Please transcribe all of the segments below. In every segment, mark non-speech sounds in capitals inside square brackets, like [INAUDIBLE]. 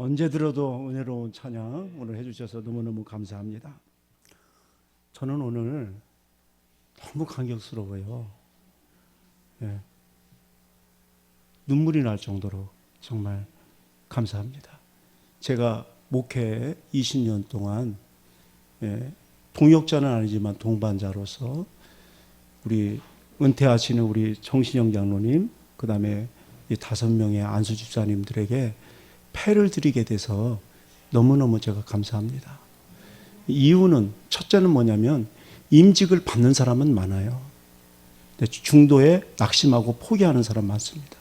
언제 들어도 은혜로운 찬양 오늘 해주셔서 너무너무 감사합니다. 저는 오늘 너무 감격스러워요. 예. 눈물이 날 정도로 정말 감사합니다. 제가 목회 20년 동안 예, 동역자는 아니지만 동반자로서 우리 은퇴하시는 우리 정신영 장로님 그 다음에 이 다섯 명의 안수 집사님들에게 패를 드리게 돼서 너무너무 제가 감사합니다. 이유는 첫째는 뭐냐면 임직을 받는 사람은 많아요. 중도에 낙심하고 포기하는 사람 많습니다.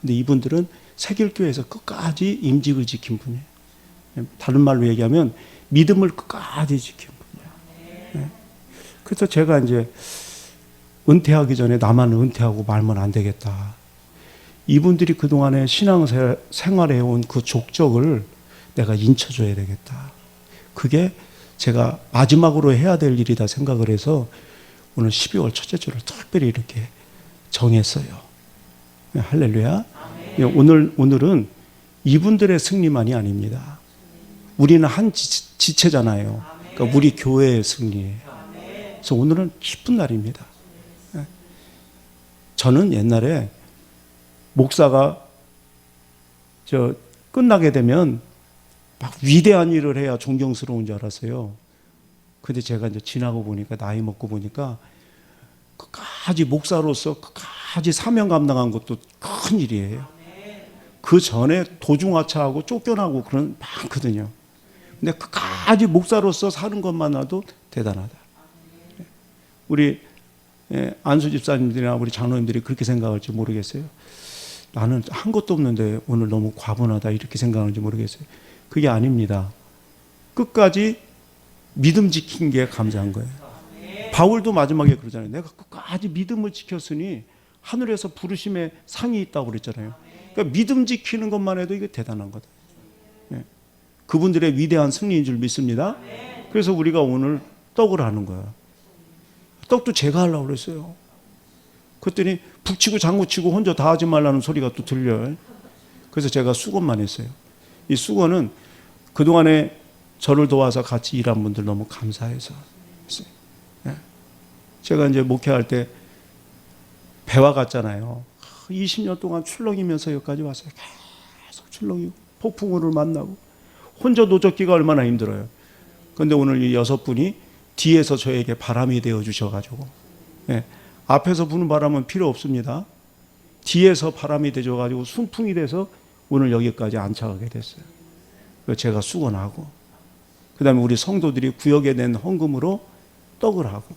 근데 이분들은 세길교회에서 끝까지 임직을 지킨 분이에요. 다른 말로 얘기하면 믿음을 끝까지 지킨 분이에요. 네. 그래서 제가 이제 은퇴하기 전에 나만 은퇴하고 말면 안 되겠다. 이분들이 그동안에 신앙 생활해 온그 족적을 내가 인쳐줘야 되겠다. 그게 제가 마지막으로 해야 될 일이다 생각을 해서 오늘 12월 첫째 주를 특별히 이렇게 정했어요. 네, 할렐루야. 예, 오늘 오늘은 이분들의 승리만이 아닙니다. 우리는 한 지, 지체잖아요. 그러니까 우리 교회의 승리예요. 그래서 오늘은 기쁜 날입니다. 예. 저는 옛날에 목사가 저 끝나게 되면 막 위대한 일을 해야 존경스러운 줄 알았어요. 근데 제가 이제 지나고 보니까 나이 먹고 보니까 끝까지 목사로서 끝까지 사명 감당한 것도 큰 일이에요. 그 전에 도중하차하고 쫓겨나고 그런 많거든요. 근데 끝까지 목사로서 사는 것만으로도 대단하다. 우리 예, 안수 집사님들이나 우리 장로님들이 그렇게 생각할지 모르겠어요. 나는 한 것도 없는데 오늘 너무 과분하다 이렇게 생각하는지 모르겠어요. 그게 아닙니다. 끝까지 믿음 지킨 게 감사한 거예요. 바울도 마지막에 그러잖아요. 내가 끝까지 믿음을 지켰으니 하늘에서 부르심의 상이 있다고 그랬잖아요. 그러니까 믿음 지키는 것만 해도 이게 대단한 거다. 예. 그분들의 위대한 승리인 줄 믿습니다. 그래서 우리가 오늘 떡을 하는 거야. 떡도 제가 하려고 그랬어요. 그랬더니 북치고 장구치고 혼자 다 하지 말라는 소리가 또 들려요. 그래서 제가 수건만 했어요. 이 수건은 그동안에 저를 도와서 같이 일한 분들 너무 감사해서 했어요. 예. 제가 이제 목회할 때 배와 갔잖아요. 20년 동안 출렁이면서 여기까지 왔어요. 계속 출렁이고 폭풍우를 만나고 혼자 노젓기가 얼마나 힘들어요. 그런데 오늘 이 여섯 분이 뒤에서 저에게 바람이 되어 주셔가지고 예. 앞에서 부는 바람은 필요 없습니다. 뒤에서 바람이 되줘가지고 순풍이 돼서 오늘 여기까지 안착하게 됐어요. 제가 수건하고 그 다음에 우리 성도들이 구역에 낸 헌금으로 떡을 하고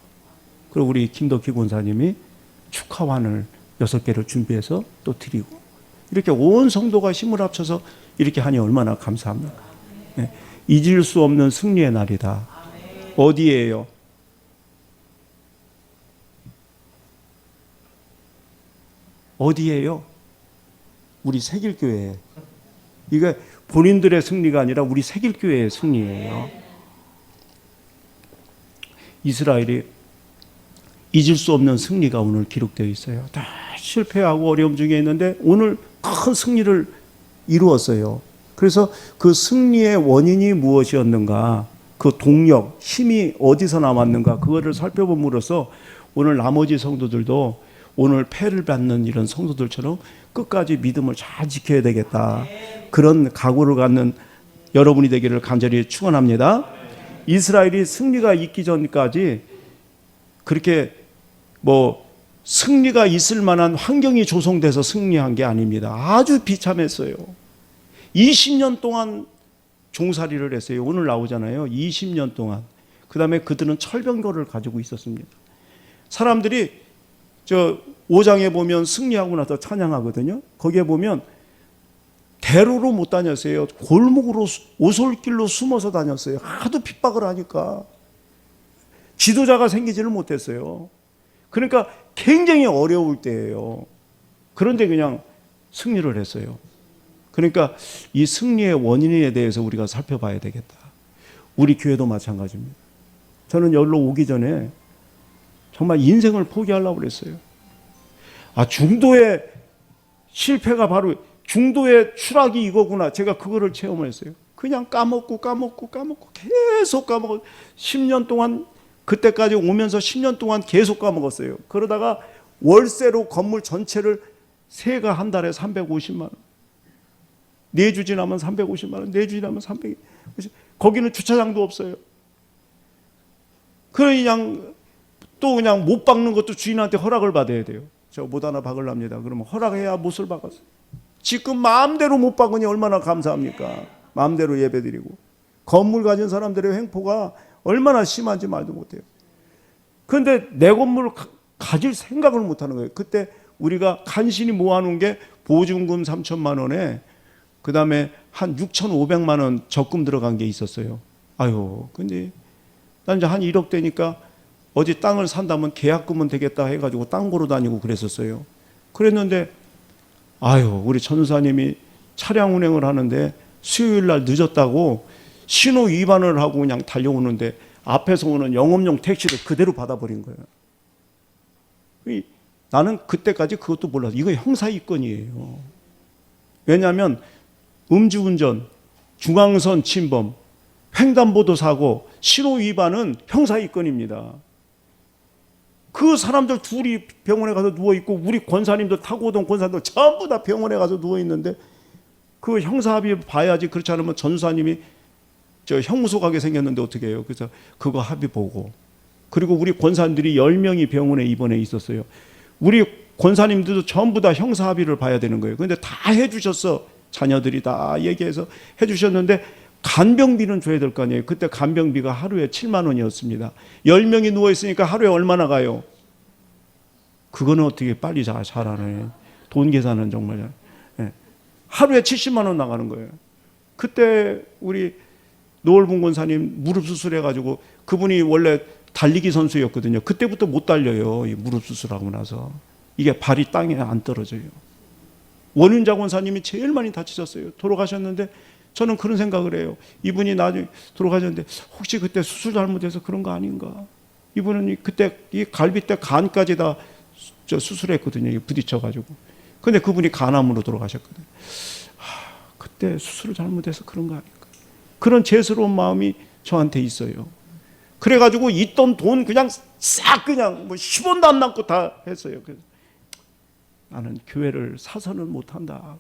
그리고 우리 김덕희 권사님이 축하환을 여섯 개를 준비해서 또 드리고 이렇게 온 성도가 힘을 합쳐서 이렇게 하니 얼마나 감사합니까? 네. 잊을 수 없는 승리의 날이다. 어디에요? 어디에요? 우리 세길교회. 이게 본인들의 승리가 아니라 우리 세길교회의 승리예요. 이스라엘이 잊을 수 없는 승리가 오늘 기록되어 있어요. 다 실패하고 어려움 중에 있는데 오늘 큰 승리를 이루었어요. 그래서 그 승리의 원인이 무엇이었는가, 그 동력, 힘이 어디서 남았는가, 그거를 살펴봄으로써 오늘 나머지 성도들도 오늘 패를 받는 이런 성도들처럼 끝까지 믿음을 잘 지켜야 되겠다. 그런 각오를 갖는 여러분이 되기를 간절히 축원합니다. 이스라엘이 승리가 있기 전까지 그렇게 뭐 승리가 있을 만한 환경이 조성돼서 승리한 게 아닙니다. 아주 비참했어요. 20년 동안 종살이를 했어요. 오늘 나오잖아요. 20년 동안. 그 다음에 그들은 철병거를 가지고 있었습니다. 사람들이 저 5장에 보면 승리하고 나서 찬양하거든요. 거기에 보면 대로로 못 다녔어요. 골목으로 오솔길로 숨어서 다녔어요. 하도 핍박을 하니까 지도자가 생기지를 못했어요. 그러니까 굉장히 어려울 때예요. 그런데 그냥 승리를 했어요. 그러니까 이 승리의 원인에 대해서 우리가 살펴봐야 되겠다. 우리 교회도 마찬가지입니다. 저는 여기로 오기 전에 정말 인생을 포기하려고 그랬어요. 아, 중도의 실패가 바로 중도의 추락이 이거구나. 제가 그거를 체험했어요. 그냥 까먹고 까먹고 까먹고 계속 까먹어 10년 동안 그때까지 오면서 10년 동안 계속 까먹었어요. 그러다가 월세로 건물 전체를 세가 한 달에 350만 원. 네주 지나면 350만 원, 네주 지나면 300. 거기는 주차장도 없어요. 그냥 또 그냥 못 박는 것도 주인한테 허락을 받아야 돼요. 저 못 하나 박을랍니다. 그러면 허락해야 못을 박았어요. 지금 마음대로 못 박으니 얼마나 감사합니까? 마음대로 예배드리고 건물 가진 사람들의 횡포가 얼마나 심한지 말도 못해요. 그런데 내 건물을 가, 가질 생각을 못 하는 거예요. 그때 우리가 간신히 모아놓은 게 보증금 3천만 원에 그 다음에 한 6,500만 원 적금 들어간 게 있었어요. 아유, 근데 난 이제 한 1억 되니까 어디 땅을 산다면 계약금은 되겠다 해가지고 땅 보러 다니고 그랬었어요. 그랬는데 아유, 우리 전사님이 차량 운행을 하는데 수요일 날 늦었다고 신호 위반을 하고 그냥 달려오는데 앞에서 오는 영업용 택시를 그대로 받아버린 거예요. 이- 나는 그때까지 그것도 몰랐어. 이거 형사 입건이에요. 왜냐하면 음주운전, 중앙선 침범, 횡단보도 사고, 신호 위반은 형사 입건입니다. 그 사람들 둘이 병원에 가서 누워 있고 우리 권사님들 타고 오던 권사님들 전부 다 병원에 가서 누워 있는데 그 형사 합의 봐야지 그렇지 않으면 전사님이 저 형무소 가게 생겼는데 어떻게 해요? 그래서 그거 합의 보고 그리고 우리 권사님들이 10명이 병원에 입원해 있었어요. 우리 권사님들도 전부 다 형사 합의를 봐야 되는 거예요. 근데 다 해주셨어. 자녀들이 다 얘기해서 해주셨는데 간병비는 줘야 될 거 아니에요. 그때 간병비가 하루에 7만 원이었습니다. 10명이 누워 있으니까 하루에 얼마나 가요? 그거는 어떻게 빨리 잘 잘하네. 돈 계산은 정말 예. 하루에 70만 원 나가는 거예요. 그때 우리 노을봉 권사님 무릎 수술해가지고 그분이 원래 달리기 선수였거든요. 그때부터 못 달려요. 이 무릎 수술하고 나서 이게 발이 땅에 안 떨어져요. 원윤자 권사님이 제일 많이 다치셨어요. 돌아가셨는데 저는 그런 생각을 해요. 이분이 나중에 돌아가셨는데 혹시 그때 수술 잘못해서 그런 거 아닌가? 이분은 이- 그때 이 갈비뼈 간까지 다 저 수술했거든요. 부딪혀가지고. 근데 그분이 간암으로 돌아가셨거든요. 하, 그때 수술을 잘못해서 그런 거 아닐까? 그런 죄스러운 마음이 저한테 있어요. 그래가지고 있던 돈 그냥 싹 그냥 뭐 10원도 안 남고 다 했어요. 그래서 나는 교회를 사서는 못한다.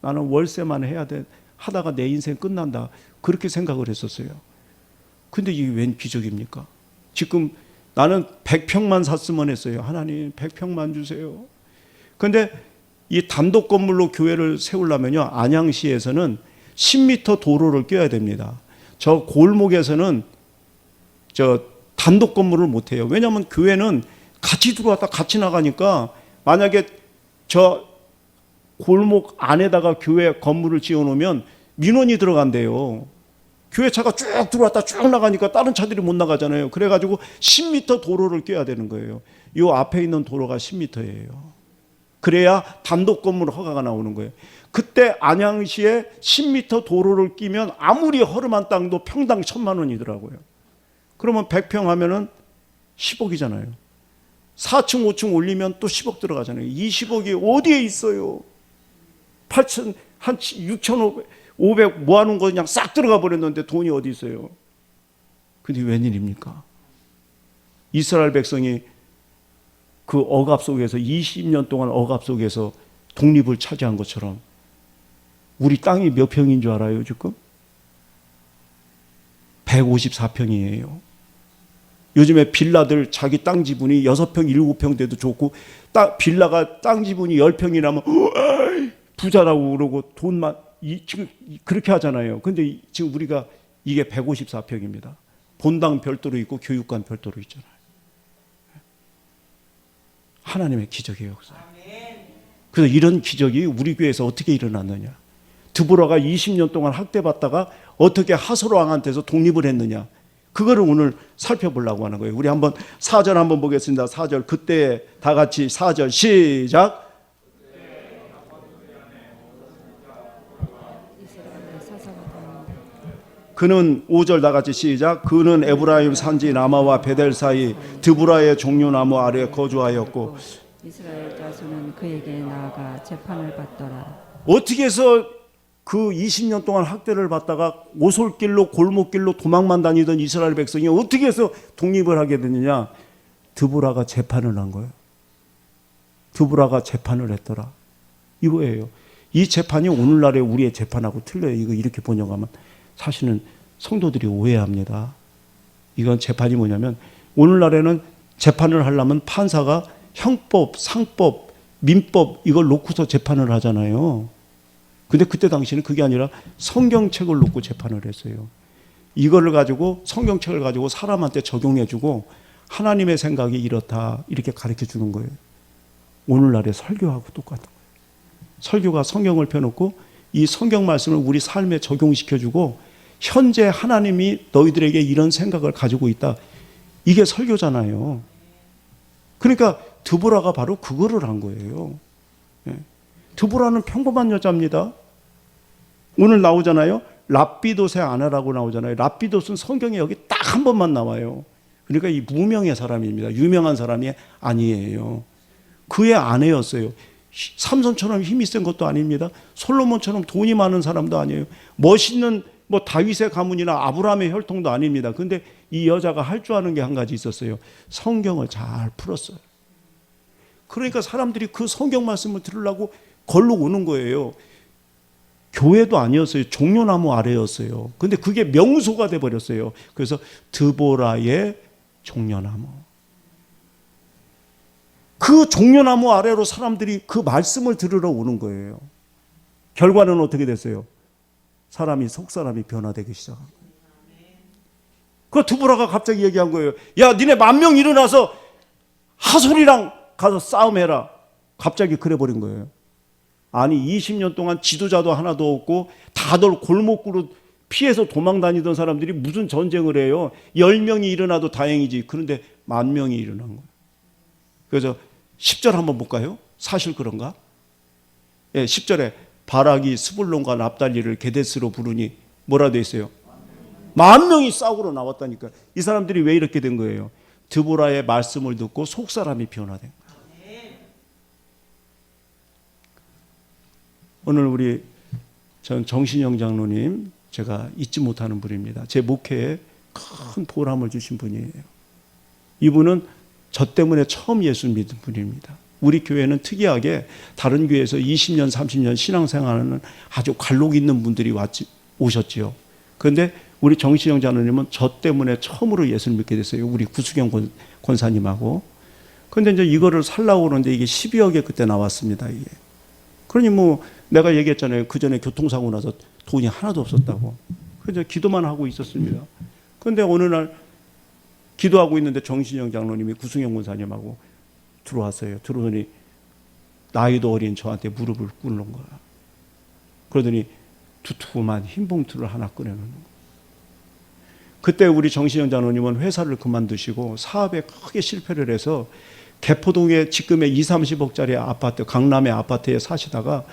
나는 월세만 해야 돼. 하다가 내 인생 끝난다. 그렇게 생각을 했었어요. 근데 이게 웬 기적입니까? 지금 나는 100평만 샀으면 했어요. 하나님 100평만 주세요. 근데 이 단독 건물로 교회를 세우려면요. 안양시에서는 10m 도로를 껴야 됩니다. 저 골목에서는 저 단독 건물을 못 해요. 왜냐하면 교회는 같이 들어왔다 같이 나가니까 만약에 저 골목 안에다가 교회 건물을 지어 놓으면 민원이 들어간대요. 교회 차가 쭉 들어왔다 쭉 나가니까 다른 차들이 못 나가잖아요. 그래가지고 10m 도로를 껴야 되는 거예요. 요 앞에 있는 도로가 10m예요. 그래야 단독 건물 허가가 나오는 거예요. 그때 안양시에 10m 도로를 끼면 아무리 허름한 땅도 평당 천만 원이더라고요. 그러면 100평 하면은 10억이잖아요. 4층, 5층 올리면 또 10억 들어가잖아요. 20억이 어디에 있어요? 8천, 한 6,500, 500 모아놓은 거 그냥 싹 들어가 버렸는데 돈이 어디 있어요? 근데 웬일입니까? 이스라엘 백성이 그 억압 속에서 20년 동안 억압 속에서 독립을 차지한 것처럼 우리 땅이 몇 평인 줄 알아요, 지금? 154평이에요. 요즘에 빌라들 자기 땅 지분이 6평, 7평 돼도 좋고 땅 빌라가 땅 지분이 10평이라면 부자라고 그러고 돈만 이, 지금 그렇게 하잖아요. 근데 이- 지금 우리가 이게 154평입니다. 본당 별도로 있고 교육관 별도로 있잖아요. 하나님의 기적이에요. 역사. 그래서 이런 기적이 우리 교회에서 어떻게 일어났느냐? 드보라가 20년 동안 학대받다가 어떻게 하소로 왕한테서 독립을 했느냐? 그거를 오늘 살펴보려고 하는 거예요. 우리 한번 4절 한번 보겠습니다. 4절 그때 다 같이 4절 시작. 그는 5절 다 같이 시작. 그는 에브라임 산지 나마와 베델 사이 드브라의 종류 나무 아래 거주하였고 이스라엘 자손은 그에게 나아가 재판을 받더라 어떻게 해서 그 20년 동안 학대를 받다가 오솔길로 골목길로 도망만 다니던 이스라엘 백성이 어떻게 해서 독립을 하게 됐느냐? 드보라가 재판을 한 거예요. 드보라가 재판을 했더라. 이거예요. 이 재판이 오늘날의 우리의 재판하고 틀려요. 이거 이렇게 번역하면 사실은 성도들이 오해합니다. 이건 재판이 뭐냐면 오늘날에는 재판을 하려면 판사가 형법, 상법, 민법 이걸 놓고서 재판을 하잖아요. 근데 그때 당시는 그게 아니라 성경책을 놓고 재판을 했어요. 이거를 가지고 성경책을 가지고 사람한테 적용해 주고 하나님의 생각이 이렇다 이렇게 가르쳐 주는 거예요. 오늘날의 설교하고 똑같은 거예요. 설교가 성경을 펴놓고 이 성경 말씀을 우리 삶에 적용시켜 주고 현재 하나님이 너희들에게 이런 생각을 가지고 있다. 이게 설교잖아요. 그러니까 드보라가 바로 그거를 한 거예요. 예. 드보라는 평범한 여자입니다. 오늘 나오잖아요. 랍비돗의 아내라고 나오잖아요. 랍비돗은 성경에 여기 딱 한 번만 나와요. 그러니까 이 무명의 사람입니다. 유명한 사람이 아니에요. 그의 아내였어요. 삼손처럼 힘이 센 것도 아닙니다. 솔로몬처럼 돈이 많은 사람도 아니에요. 멋있는 뭐 다윗의 가문이나 아브라함의 혈통도 아닙니다. 근데 이 여자가 할 줄 아는 게 한 가지 있었어요. 성경을 잘 풀었어요. 그러니까 사람들이 그 성경 말씀을 들으려고 걸로 오는 거예요. 교회도 아니었어요. 종려나무 아래였어요. 근데 그게 명소가 돼 버렸어요. 그래서 드보라의 종려나무. 그 종려나무 아래로 사람들이 그 말씀을 들으러 오는 거예요. 결과는 어떻게 됐어요? 사람이 속 사람이 변화되기 시작한 거예요. 그 두보라가 갑자기 얘기한 거예요. 야, 니네 만 명 일어나서 하솔이랑 가서 싸움해라. 갑자기 그래 버린 거예요. 아니 20년 동안 지도자도 하나도 없고 다들 골목으로 피해서 도망 다니던 사람들이 무슨 전쟁을 해요? 10명이 일어나도 다행이지. 그런데 만 명이 일어난 거예요. 그래서 10절 한번 볼까요? 사실 그런가? 예, 10절에 바락이 스불론과 납달리를 게데스로 부르니 뭐라 돼 있어요? 만 명이 싸우러 나왔다니까. 이 사람들이 왜 이렇게 된 거예요? 드보라의 말씀을 듣고 속 사람이 변화된 거예요. 오늘 우리 전 정신영 장로님 제가 잊지 못하는 분입니다. 제 목회에 큰 보람을 주신 분이에요. 이분은 저 때문에 처음 예수 믿은 분입니다. 우리 교회는 특이하게 다른 교회에서 20년, 30년 신앙생활하는 아주 관록 있는 분들이 왔지, 오셨지요. 그런데 우리 정신영 장로님은 저 때문에 처음으로 예수를 믿게 됐어요. 우리 구수경 권, 권사님하고. 근데 이제 이거를 살라고 그러는데 이게 12억에 그때 나왔습니다. 이게. 그러니 뭐 내가 얘기했잖아요. 그 전에 교통사고 나서 돈이 하나도 없었다고. 그래서 기도만 하고 있었습니다. 그런데 어느 날 기도하고 있는데 정신영 장로님이 구승영 권사님하고 들어왔어요. 들어오더니 나이도 어린 저한테 무릎을 꿇는 거야. 그러더니 두툼한 흰 봉투를 하나 꺼내놓는 거야. 그때 우리 정신영 장로님은 회사를 그만두시고 사업에 크게 실패를 해서 개포동에 지금의 2, 30억짜리 아파트, 강남의 아파트에 사시다가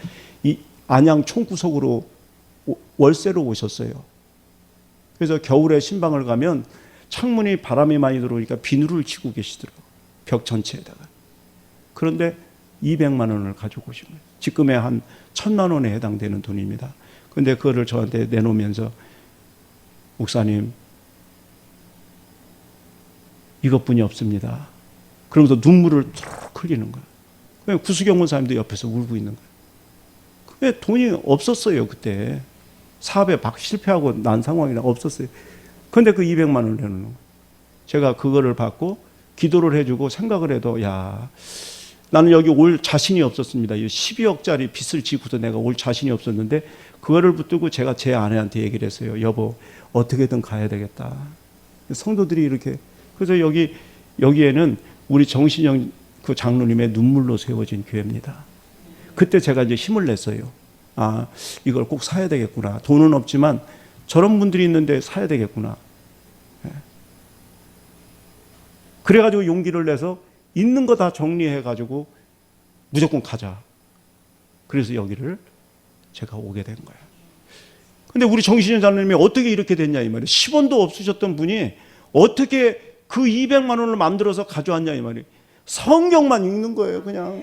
이 안양 총구석으로 오- 월세로 오셨어요. 그래서 겨울에 신방을 가면 창문이 바람이 많이 들어오니까 비누를 치고 계시더라고요. 벽 전체에다가. 그런데 200만 원을 가지고 오신 거예요. 지금의 한 천만 원에 해당되는 돈입니다. 근데 그거를 저한테 내놓으면서 목사님 이것뿐이 없습니다. 그러면서 눈물을 툭 흘리는 거예요. 구수경 원사님도 옆에서 울고 있는 거예요. 그게 돈이 없었어요 그때 사업에 막 실패하고 난 상황이라 없었어요. 근데 그 200만 원을 내놓는 거예요. 제가 그거를 받고 기도를 해주고 생각을 해도 야 나는 여기 올 자신이 없었습니다. 이 12억짜리 빚을 지고도 내가 올 자신이 없었는데 그거를 붙들고 제가 제 아내한테 얘기를 했어요. 여보 어떻게든 가야 되겠다. 성도들이 이렇게 그래서 여기 여기에는 우리 정신영 그 장로님의 눈물로 세워진 교회입니다. 그때 제가 이제 힘을 냈어요. 아 이걸 꼭 사야 되겠구나. 돈은 없지만 저런 분들이 있는데 사야 되겠구나. 예. 그래가지고 용기를 내서 있는 거 다 정리해가지고 무조건 가자. 그래서 여기를 제가 오게 된 거예요. 근데 우리 정신현 장로님이 어떻게 이렇게 됐냐 이 말이에요. 10원도 없으셨던 분이 어떻게 그 200만 원을 만들어서 가져왔냐 이 말이에요. 성경만 읽는 거예요, 그냥.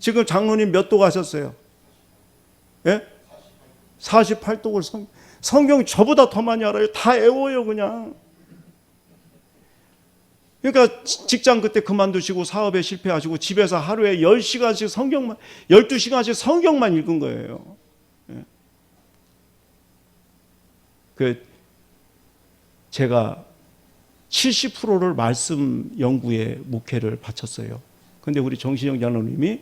지금 장로님 몇 도 가셨어요? 예? 48독을 성, 성경 저보다 더 많이 알아요. 다 애워요, 그냥. 그러니까 지- 직장 그때 그만두시고 사업에 실패하시고 집에서 하루에 10시간씩 성경만 12시간씩 성경만 읽은 거예요. 예. 그 제가 70%를 말씀 연구에 목회를 바쳤어요. 근데 우리 정신영 장로님이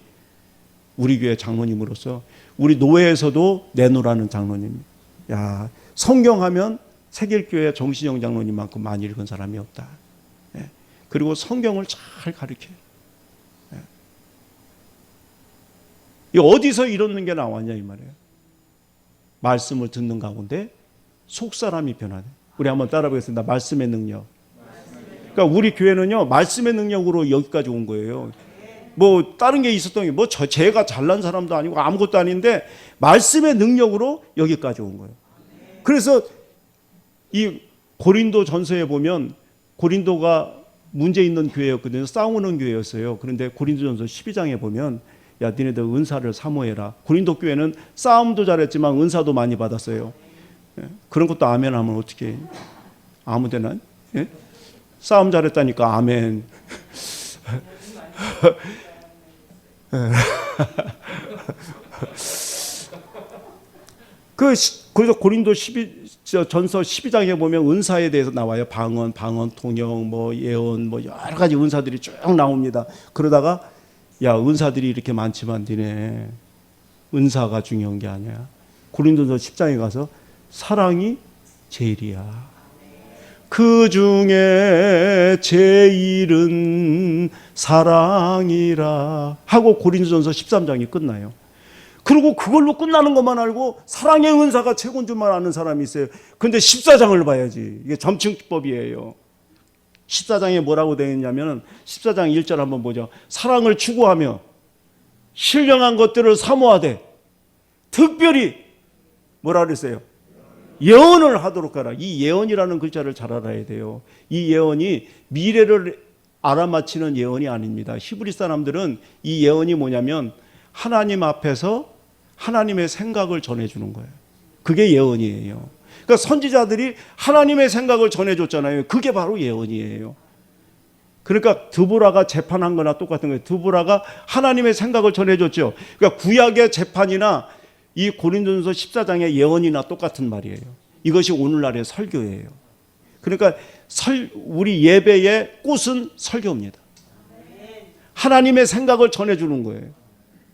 우리 교회 장로님으로서 우리 노회에서도 내놓으라는 장로님. 야, 성경하면 세길교회 정신영 장로님만큼 많이 읽은 사람이 없다. 예. 그리고 성경을 잘 가르쳐요. 예. 이 어디서 이런 게 나왔냐 이 말이에요. 말씀을 듣는 가운데 속 사람이 변하네. 우리 한번 따라보겠습니다. 말씀의 능력. 그러니까 우리 교회는요 말씀의 능력으로 여기까지 온 거예요. 뭐 다른 게 있었던 게 뭐 저 제가 잘난 사람도 아니고 아무것도 아닌데 말씀의 능력으로 여기까지 온 거예요. 그래서 이 고린도 전서에 보면 고린도가 문제 있는 교회였거든요. 싸우는 교회였어요. 그런데 고린도전서 12장에 보면 야 니네들 은사를 사모해라. 고린도 교회는 싸움도 잘했지만 은사도 많이 받았어요. 예, 그런 것도 아멘 하면 어떻게 해? 아무데나 예? 싸움 잘했다니까 아멘. [LAUGHS] [LAUGHS] 그 시- 그래서 고린도 12저 전서 12장에 보면 은사에 대해서 나와요. 방언, 방언, 통역, 뭐 예언, 뭐 여러 가지 은사들이 쭉 나옵니다. 그러다가 야 은사들이 이렇게 많지만 니네 은사가 중요한 게 아니야. 고린도서 10장에 가서 사랑이 제일이야. 그 중에 제일은 사랑이라 하고 고린도전서 13장이 끝나요. 그리고 그걸로 끝나는 것만 알고 사랑의 은사가 최고인 줄만 아는 사람이 있어요. 근데 14장을 봐야지. 이게 점층법이에요. 14장에 뭐라고 되어 있냐면 14장 1절 한번 보죠. 사랑을 추구하며 신령한 것들을 사모하되 특별히 뭐라 그랬어요? 예언을 하도록 하라. 이 예언이라는 글자를 잘 알아야 돼요. 이 예언이 미래를 알아맞히는 예언이 아닙니다. 히브리 사람들은 이 예언이 뭐냐면 하나님 앞에서 하나님의 생각을 전해주는 거예요. 그게 예언이에요. 그러니까 선지자들이 하나님의 생각을 전해줬잖아요. 그게 바로 예언이에요. 그러니까 드보라가 재판한 거나 똑같은 거예요. 드보라가 하나님의 생각을 전해줬죠. 그러니까 구약의 재판이나 이 고린도전서 14장의 예언이나 똑같은 말이에요. 이것이 오늘날의 설교예요. 그러니까 설, 우리 예배의 꽃은 설교입니다. 하나님의 생각을 전해주는 거예요.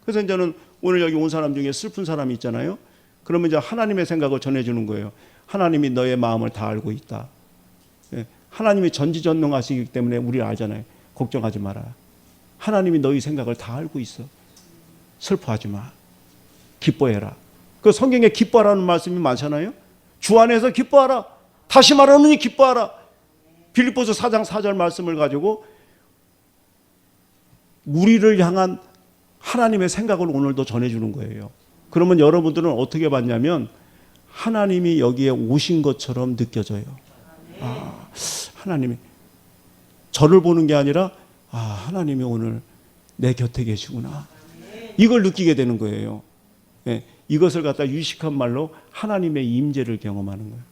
그래서 이제는 오늘 여기 온 사람 중에 슬픈 사람이 있잖아요. 그러면 이제 하나님의 생각을 전해주는 거예요. 하나님이 너의 마음을 다 알고 있다. 예, 하나님이 전지전능하시기 때문에 우리를 알잖아요. 걱정하지 마라. 하나님이 너희 생각을 다 알고 있어. 슬퍼하지 마. 기뻐해라. 그 성경에 기뻐하라는 말씀이 많잖아요. 주 안에서 기뻐하라. 다시 말하느니 기뻐하라. 빌립보서 4장 4절 말씀을 가지고 우리를 향한 하나님의 생각을 오늘도 전해주는 거예요. 그러면 여러분들은 어떻게 봤냐면 하나님이 여기에 오신 것처럼 느껴져요. 아, 하나님이 저를 보는 게 아니라 아, 하나님이 오늘 내 곁에 계시구나. 이걸 느끼게 되는 거예요. 예, 이것을 갖다 유식한 말로 하나님의 임재를 경험하는 거예요.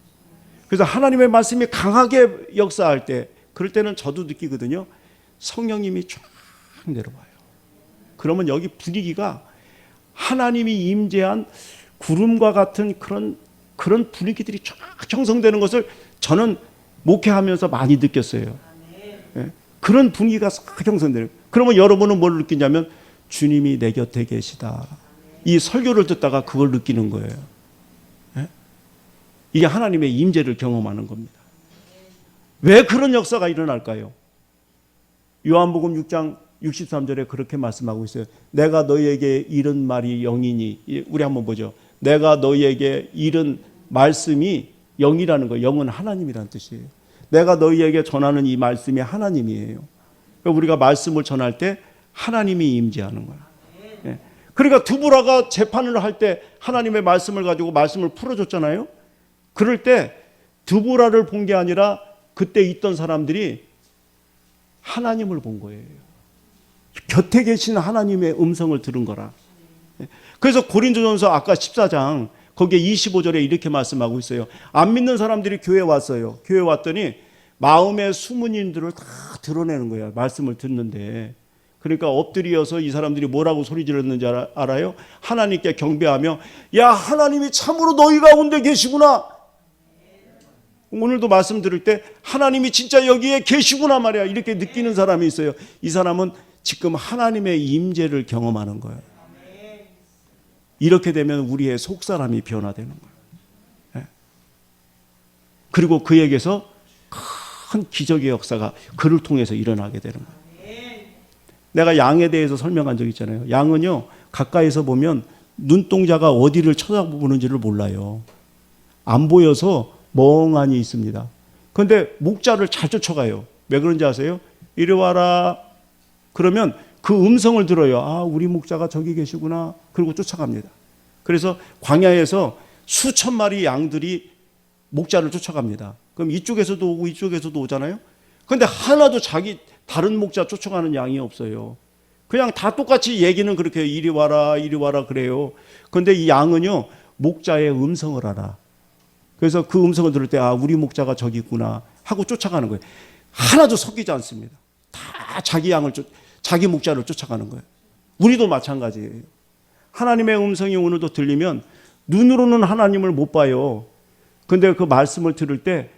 그래서 하나님의 말씀이 강하게 역사할 때 그럴 때는 저도 느끼거든요. 성령님이 쫙 내려와요. 그러면 여기 분위기가 하나님이 임재한 구름과 같은 그런 그런 분위기들이 쫙 형성되는 것을 저는 목회하면서 많이 느꼈어요. 예, 그런 분위기가 싹 형성되는. 그러면 여러분은 뭘 느끼냐면 주님이 내 곁에 계시다. 이 설교를 듣다가 그걸 느끼는 거예요. 예? 이게 하나님의 임재를 경험하는 겁니다. 왜 그런 역사가 일어날까요? 요한복음 6장 63절에 그렇게 말씀하고 있어요. 내가 너희에게 이른 말이 영이니 예, 우리 한번 보죠. 내가 너희에게 이른 말씀이 영이라는 거. 영은 하나님이라는 뜻이에요. 내가 너희에게 전하는 이 말씀이 하나님이에요. 그러니까 우리가 말씀을 전할 때 하나님이 임재하는 거야. 예. 그러니까 두부라가 재판을 할 때 하나님의 말씀을 가지고 말씀을 풀어줬잖아요. 그럴 때 두부라를 본 게 아니라 그때 있던 사람들이 하나님을 본 거예요. 곁에 계신 하나님의 음성을 들은 거라. 그래서 고린도전서 아까 14장 거기에 25절에 이렇게 말씀하고 있어요. 안 믿는 사람들이 교회 왔어요. 교회 왔더니 마음의 일들을 다 드러내는 거예요. 말씀을 듣는데. 그러니까 엎드려서 이 사람들이 뭐라고 소리 지르는지 알아- 알아요? 하나님께 경배하며 야 하나님이 참으로 너희 가운데 계시구나. 오늘도 말씀 들을 때 하나님이 진짜 여기에 계시구나 말이야. 이렇게 느끼는 사람이 있어요. 이 사람은 지금 하나님의 임재를 경험하는 거예요. 이렇게 되면 우리의 속 사람이 변화되는 거예요. 예. 그리고 그에게서 큰 기적의 역사가 그를 통해서 일어나게 되는 거예요. 내가 양에 대해서 설명한 적 있잖아요. 양은요, 가까이서 보면 눈동자가 어디를 쳐다보는지를 몰라요. 안 보여서 멍하니 있습니다. 그런데 목자를 잘 쫓아가요. 왜 그런지 아세요? 이리 와라. 그러면 그 음성을 들어요. 아, 우리 목자가 저기 계시구나. 그리고 쫓아갑니다. 그래서 광야에서 수천 마리 양들이 목자를 쫓아갑니다. 그럼 이쪽에서도 오고 이쪽에서도 오잖아요. 근데 하나도 자기 다른 목자 쫓아가는 양이 없어요. 그냥 다 똑같이 얘기는 그렇게. 이리 와라, 이리 와라 그래요. 근데 이 양은요, 목자의 음성을 알아. 그래서 그 음성을 들을 때, 아, 우리 목자가 저기 있구나 하고 쫓아가는 거예요. 하나도 섞이지 않습니다. 다 자기 양을, 쫓, 자기 목자를 쫓아가는 거예요. 우리도 마찬가지예요. 하나님의 음성이 오늘도 들리면 눈으로는 하나님을 못 봐요. 근데 그 말씀을 들을 때,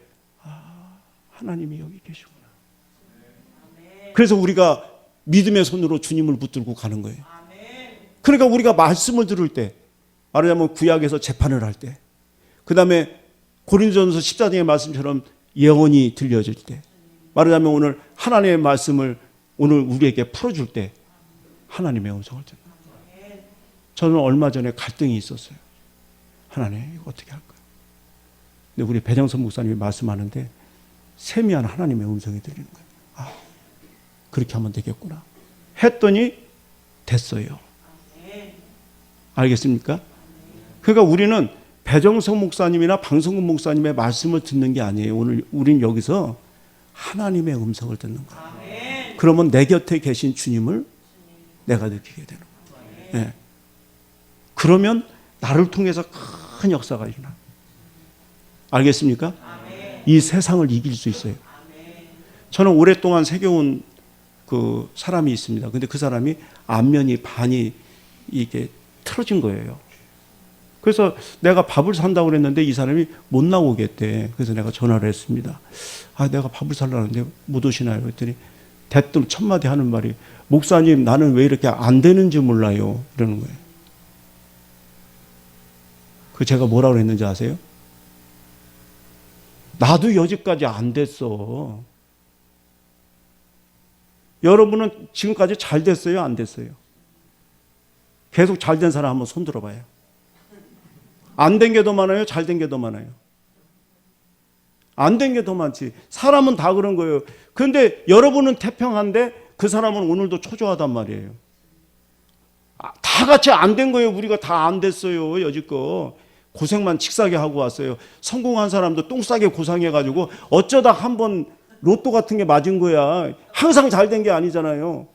아, 하나님이 여기 계시구나. 그래서 우리가 믿음의 손으로 주님을 붙들고 가는 거예요. 그러니까 우리가 말씀을 들을 때, 말하자면 구약에서 재판을 할 때, 그 다음에 고린도전서 14장의 말씀처럼 예언이 들려질 때, 말하자면 오늘 하나님의 말씀을 오늘 우리에게 풀어줄 때 하나님의 음성을 듣는 거예요. 저는 얼마 전에 갈등이 있었어요. 하나님 이거 어떻게 할까요? 근데 우리 배정선 목사님이 말씀하는데 세미한 하나님의 음성이 들리는 거예요. 아, 그렇게 하면 되겠구나. 했더니 됐어요. 알겠습니까? 그러니까 우리는 배정석 목사님이나 방성근 목사님의 말씀을 듣는 게 아니에요. 오늘 우린 여기서 하나님의 음성을 듣는 거예요. 그러면 내 곁에 계신 주님을 내가 느끼게 되는 거예요. 예. 그러면 나를 통해서 큰 역사가 일어나. 알겠습니까? 이 세상을 이길 수 있어요. 저는 오랫동안 새겨온 그 사람이 있습니다. 근데 그 사람이 안면이 반이 이게 틀어진 거예요. 그래서 내가 밥을 산다고 그랬는데 이 사람이 못 나오겠대. 그래서 내가 전화를 했습니다. 아, 내가 밥을 살라는데 못 오시나요? 그랬더니 대뜸 첫 마디 하는 말이 목사님 나는 왜 이렇게 안 되는지 몰라요. 이러는 거예요. 그 제가 뭐라고 그랬는지 아세요? 나도 여지까지 안 됐어. 여러분은 지금까지 잘 됐어요? 안 됐어요? 계속 잘 된 사람 한번 손 들어봐요. 안 된 게 더 많아요? 잘 된 게 더 많아요? 안 된 게 더 많지. 사람은 다 그런 거예요. 그런데 여러분은 태평한데 그 사람은 오늘도 초조하단 말이에요. 아, 다 같이 안 된 거예요. 우리가 다 안 됐어요. 여지껏. 고생만 칙싸게 하고 왔어요. 성공한 사람도 똥싸게 고상해가지고 어쩌다 한번 로또 같은 게 맞은 거야. 항상 잘 된 게 아니잖아요.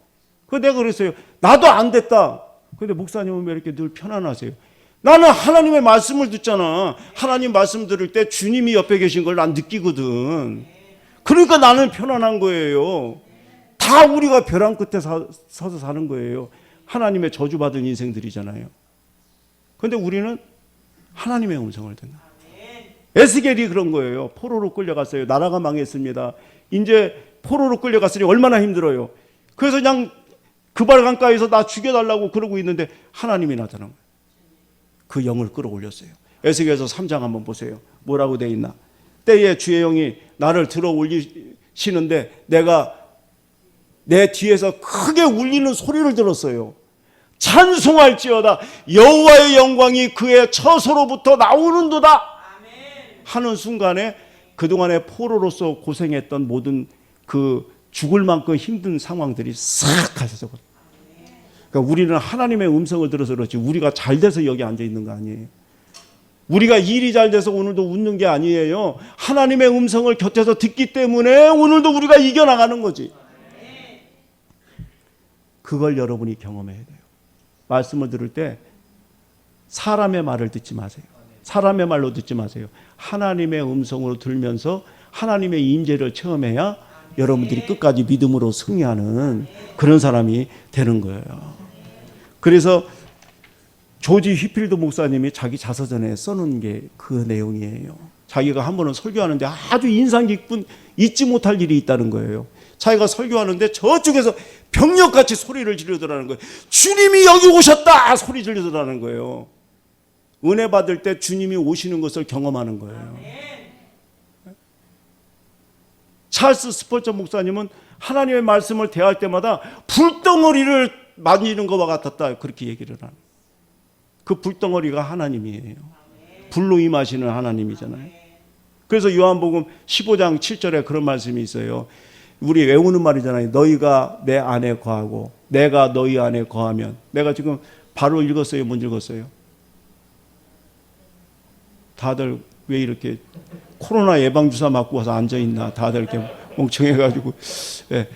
그 내가 그랬어요. 나도 안 됐다. 근데 목사님은 왜 이렇게 늘 편안하세요? 나는 하나님의 말씀을 듣잖아. 하나님 말씀 들을 때 주님이 옆에 계신 걸 난 느끼거든. 그러니까 나는 편안한 거예요. 다 우리가 벼랑 끝에 사, 서서 사는 거예요. 하나님의 저주받은 인생들이잖아요. 근데 우리는 하나님의 음성을 듣는. 에스겔이 그런 거예요. 포로로 끌려갔어요. 나라가 망했습니다. 이제 포로로 끌려갔으니 얼마나 힘들어요. 그래서 그냥 그발 강가에서 나 죽여달라고 그러고 있는데 하나님이 나타난 거예요. 그 영을 끌어올렸어요. 에스겔서 3장 한번 보세요. 뭐라고 돼 있나? 때에 주의 영이 나를 들어 올리시는데 내가 내 뒤에서 크게 울리는 소리를 들었어요. 찬송할지어다 여호와의 영광이 그의 처소로부터 나오는도다 하는 순간에 그동안에 포로로서 고생했던 모든 그 죽을 만큼 힘든 상황들이 싹 가셔서 그러니까 우리는 하나님의 음성을 들어서 그렇지 우리가 잘 돼서 여기 앉아 있는 거 아니에요. 우리가 일이 잘 돼서 오늘도 웃는 게 아니에요. 하나님의 음성을 곁에서 듣기 때문에 오늘도 우리가 이겨나가는 거지. 그걸 여러분이 경험해야 돼요. 말씀을 들을 때 사람의 말을 듣지 마세요. 사람의 말로 듣지 마세요. 하나님의 음성으로 들면서 하나님의 임재를 체험해야 여러분들이 끝까지 믿음으로 승리하는 그런 사람이 되는 거예요. 그래서 조지 휘필드 목사님이 자기 자서전에 써놓은 게 그 내용이에요. 자기가 한 번은 설교하는데 아주 인상 깊은 잊지 못할 일이 있다는 거예요. 자기가 설교하는데 저쪽에서 병력같이 소리를 지르더라는 거예요. 주님이 여기 오셨다! 소리 지르더라는 거예요. 은혜 받을 때 주님이 오시는 것을 경험하는 거예요. 찰스 스펄처 목사님은 하나님의 말씀을 대할 때마다 불덩어리를 만지는 것과 같았다. 그렇게 얘기를 하는. 그 불덩어리가 하나님이에요. 불로 임하시는 하나님이잖아요. 그래서 요한복음 15장 7절에 그런 말씀이 있어요. 우리 외우는 말이잖아요. 너희가 내 안에 거하고 내가 너희 안에 거하면 내가 지금 바로 읽었어요. 못 읽었어요? 다들 왜 이렇게 코로나 예방 주사 맞고 와서 앉아 있나? 다들 이렇게 멍청해 가지고 예.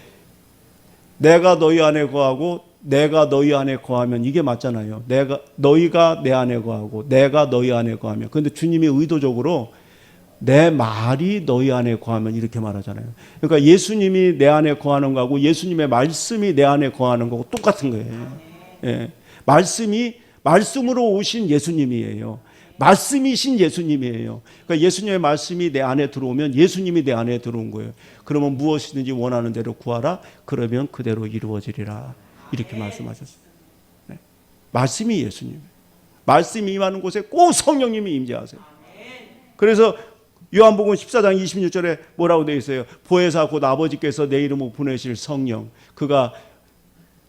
내가 너희 안에 거하고 내가 너희 안에 거하면 이게 맞잖아요. 내가 너희가 내 안에 거하고 내가 너희 안에 거하면. 근데 주님이 의도적으로 내 말이 너희 안에 거하면 이렇게 말하잖아요. 그러니까 예수님이 내 안에 거하는 거하고 예수님의 말씀이 내 안에 거하는 거고 똑같은 거예요. 예. 말씀이 말씀으로 오신 예수님이에요. 말씀이신 예수님이에요. 그러니까 예수님의 말씀이 내 안에 들어오면 예수님이 내 안에 들어온 거예요. 그러면 무엇이든지 원하는 대로 구하라. 그러면 그대로 이루어지리라. 이렇게 말씀하셨어요. 네. 말씀이 예수님. 말씀이 임하는 곳에 꼭 성령님이 임재하세요. 그래서 요한복음 14장 26절에 뭐라고 되어 있어요? 보혜사 곧 아버지께서 내 이름으로 보내실 성령. 그가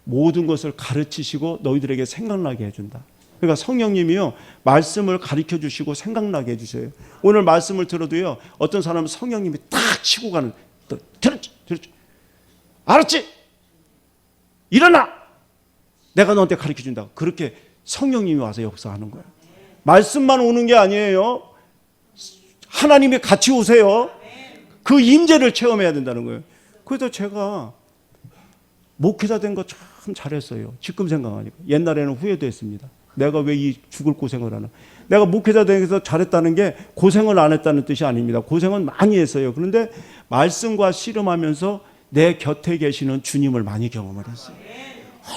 모든 것을 가르치시고 너희들에게 생각나게 해준다. 그러니까 성령님이요 말씀을 가르쳐 주시고 생각나게 해주세요. 오늘 말씀을 들어도요 어떤 사람은 성령님이 딱 치고 가는 또 들었지 들었지 알았지 일어나 내가 너한테 가르쳐 준다. 그렇게 성령님이 와서 역사하는 거예요. 말씀만 오는 게 아니에요. 하나님이 같이 오세요. 그 임재를 체험해야 된다는 거예요. 그래서 제가 목회자 된 거 참 잘했어요. 지금 생각하니까. 옛날에는 후회도 했습니다. 내가 왜 이 죽을 고생을 하나. 내가 목회자 되서 잘했다는 게 고생을 안 했다는 뜻이 아닙니다. 고생은 많이 했어요. 그런데 말씀과 씨름하면서 내 곁에 계시는 주님을 많이 경험을 했어요.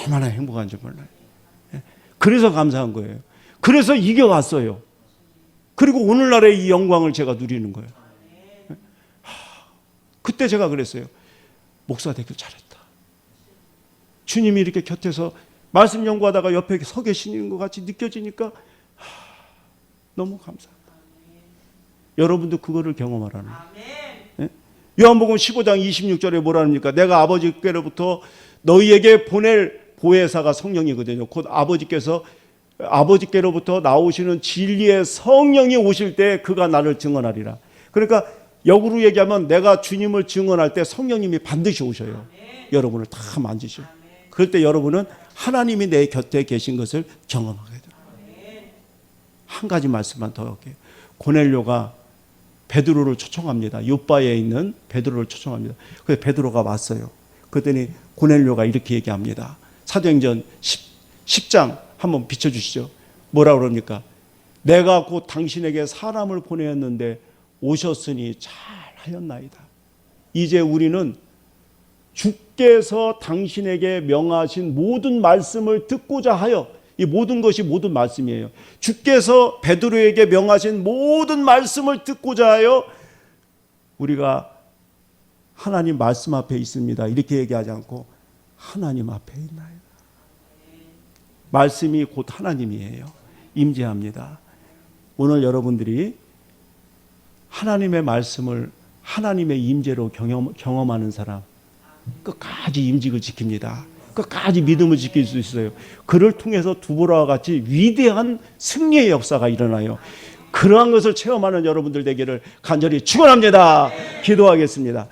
얼마나 행복한지 몰라요. 예. 그래서 감사한 거예요. 그래서 이겨왔어요. 그리고 오늘날의 이 영광을 제가 누리는 거예요. 예. 하, 그때 제가 그랬어요. 목사 되길 잘했다. 주님이 이렇게 곁에서 말씀 연구하다가 옆에 서 계시는 것 같이 느껴지니까 하, 너무 감사합니다. 여러분도 그거를 경험하라는. 예? 요한복음 15장 26절에 뭐라 합니까? 내가 아버지께로부터 너희에게 보낼 보혜사가 성령이거든요. 곧 아버지께서 아버지께로부터 나오시는 진리의 성령이 오실 때 그가 나를 증언하리라. 그러니까 역으로 얘기하면 내가 주님을 증언할 때 성령님이 반드시 오셔요. 여러분을 다 만지셔. 그럴 때 여러분은 하나님이 내 곁에 계신 것을 경험하게 돼요. 한 가지 말씀만 더 할게요. 고넬료가 베드로를 초청합니다. 요바에 있는 베드로를 초청합니다. 그래서 베드로가 왔어요. 그랬더니 고넬료가 이렇게 얘기합니다. 사도행전 10, 장 한번 비춰주시죠. 뭐라 그럽니까? 내가 곧 당신에게 사람을 보내었는데 오셨으니 잘 하였나이다. 이제 우리는 주께서 당신에게 명하신 모든 말씀을 듣고자 하여 이 모든 것이 모든 말씀이에요. 주께서 베드로에게 명하신 모든 말씀을 듣고자 하여 우리가 하나님 말씀 앞에 있습니다. 이렇게 얘기하지 않고 하나님 앞에 있나요? 말씀이 곧 하나님이에요. 임재합니다. 오늘 여러분들이 하나님의 말씀을 하나님의 임재로 경험, 경험하는 사람 끝까지 임직을 지킵니다. 끝까지 믿음을 지킬 수 있어요. 그를 통해서 두보라와 같이 위대한 승리의 역사가 일어나요. 그러한 것을 체험하는 여러분들 되기를 간절히 축원합니다. 기도하겠습니다.